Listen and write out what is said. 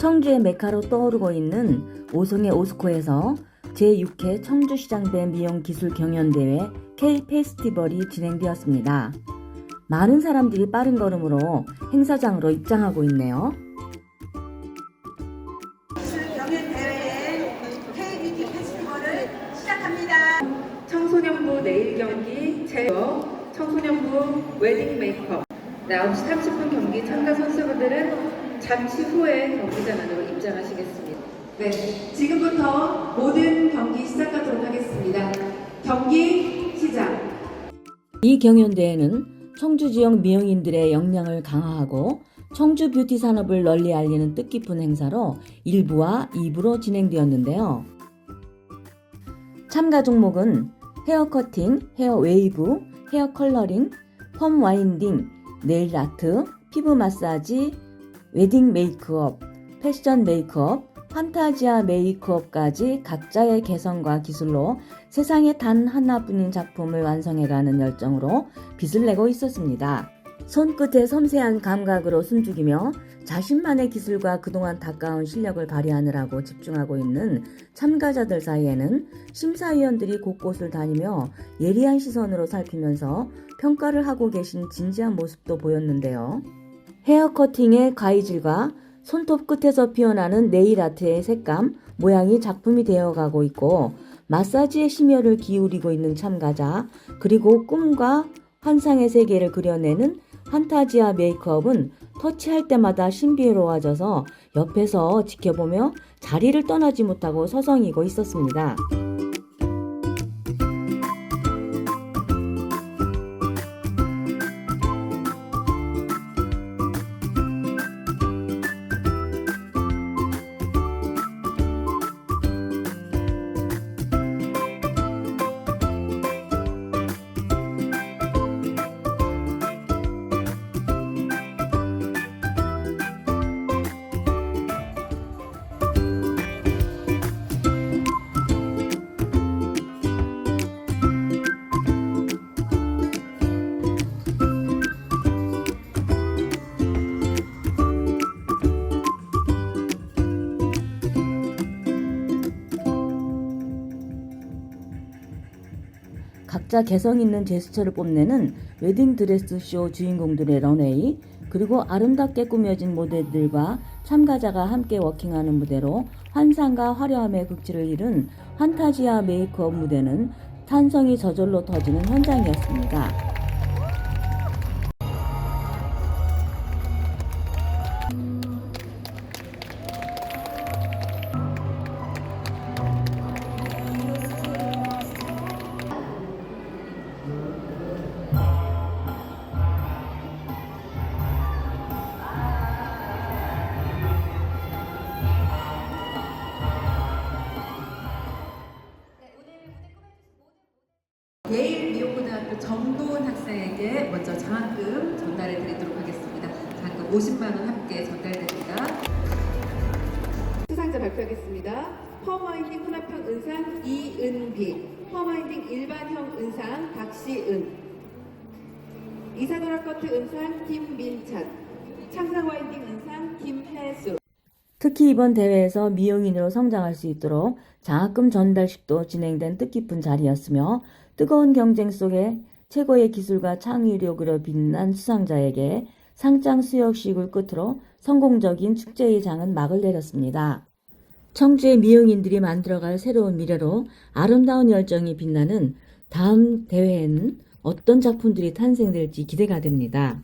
청주의 메카로 떠오르고 있는 오송의 오스코에서 제6회 청주시장대 미용기술 경연대회 K-페스티벌이 진행되었습니다. 많은 사람들이 빠른 걸음으로 행사장으로 입장하고 있네요. 청소년부 내일 경기 제어 청소년부 웨딩 메이크업 네, 9시 30분 경기 참가 선수분들은 잠시 후에 경기장 안으로 입장하시겠습니다. 네, 지금부터 모든 경기 시작하도록 하겠습니다. 경기 시작. 이 경연대회는 청주 지역 미용인들의 역량을 강화하고 청주 뷰티 산업을 널리 알리는 뜻깊은 행사로 1부와 2부로 진행되었는데요. 참가 종목은 헤어 커팅, 헤어 웨이브, 헤어 컬러링, 펌 와인딩, 네일 아트, 피부 마사지, 웨딩 메이크업, 패션 메이크업, 판타지아 메이크업까지 각자의 개성과 기술로 세상에 단 하나뿐인 작품을 완성해가는 열정으로 빛을 내고 있었습니다. 손끝의 섬세한 감각으로 숨죽이며 자신만의 기술과 그동안 닦아온 실력을 발휘하느라고 집중하고 있는 참가자들 사이에는 심사위원들이 곳곳을 다니며 예리한 시선으로 살피면서 평가를 하고 계신 진지한 모습도 보였는데요. 헤어 커팅의 가위질과 손톱 끝에서 피어나는 네일 아트의 색감, 모양이 작품이 되어가고 있고 마사지의 심혈을 기울이고 있는 참가자, 그리고 꿈과 환상의 세계를 그려내는 판타지아 메이크업은 터치할 때마다 신비로워져서 옆에서 지켜보며 자리를 떠나지 못하고 서성이고 있었습니다. 각자 개성 있는 제스처를 뽐내는 웨딩 드레스 쇼 주인공들의 런웨이, 그리고 아름답게 꾸며진 모델들과 참가자가 함께 워킹하는 무대로 환상과 화려함의 극치를 이룬 판타지아 메이크업 무대는 탄성이 저절로 터지는 현장이었습니다. 정도훈 학생에게 먼저 장학금 전달해 드리도록 하겠습니다. 장학금 50만 원 함께 전달됩니다. 수상자 발표하겠습니다. 펌와인딩 혼합형 은상 이은비, 펌와인딩 일반형 은상 박시은, 이사도라 커트 은상 김민찬, 창상 와인딩 은상 김혜수. 특히 이번 대회에서 미용인으로 성장할 수 있도록 장학금 전달식도 진행된 뜻깊은 자리였으며 뜨거운 경쟁 속에 최고의 기술과 창의력으로 빛난 수상자에게 상장 수여식을 끝으로 성공적인 축제의 장은 막을 내렸습니다. 청주의 미용인들이 만들어갈 새로운 미래로 아름다운 열정이 빛나는 다음 대회에는 어떤 작품들이 탄생될지 기대가 됩니다.